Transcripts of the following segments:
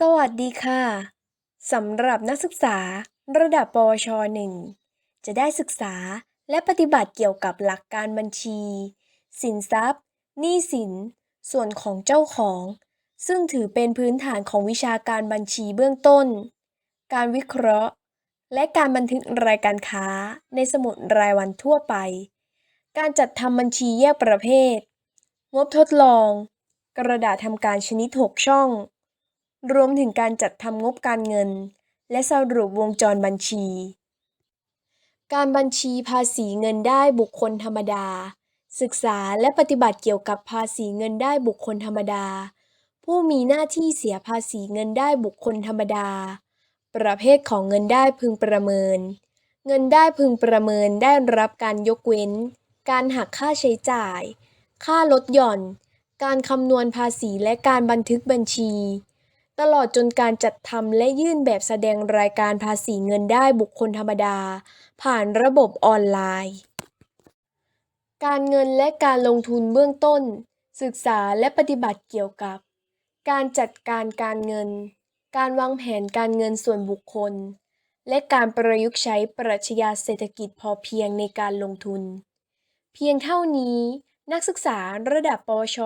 สวัสดีค่ะ สำหรับนักศึกษาระดับปวช 1 จะได้ศึกษาและปฏิบัติเกี่ยวกับหลักการบัญชี สินทรัพย์ หนี้สิน ส่วนของเจ้าของ ซึ่งถือเป็นพื้นฐานของวิชาการบัญชีเบื้องต้น การวิเคราะห์ และการบันทึกรายการค้าในสมุดรายวันทั่วไป การจัดทำบัญชีแยกประเภท งบทดลอง กระดาษทำการชนิด 6 ช่อง รวมถึงการจัดทำงบการเงิน และสรุปวงจรบัญชี การบัญชีภาษีเงินได้บุคคลธรรมดา ศึกษาและปฏิบัติเกี่ยวกับภาษีเงินได้บุคคลธรรมดา ผู้มีหน้าที่เสียภาษีเงินได้บุคคลธรรมดา ประเภทของเงินได้พึงประเมิน เงินได้พึงประเมินได้รับการยกเว้น การหักค่าใช้จ่าย ค่าลดหย่อน การคำนวณภาษีและการบันทึกบัญชี ตลอดจนการจัดทำและยื่นแบบแสดงรายการภาษีเงินได้บุคคลธรรมดา ผ่านระบบออนไลน์ การเงินและการลงทุนเบื้องต้น ศึกษาและปฏิบัติเกี่ยวกับ การจัดการการเงิน การวางแผนการเงินส่วนบุคคล และการประยุกต์ใช้ปรัชญาเศรษฐกิจพอเพียงในการลงทุน เพียงเท่านี้นักศึกษาระดับปวช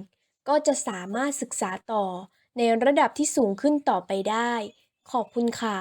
1 ก็จะสามารถศึกษาต่อ ในระดับที่สูงขึ้นต่อไปได้ ขอบคุณค่ะ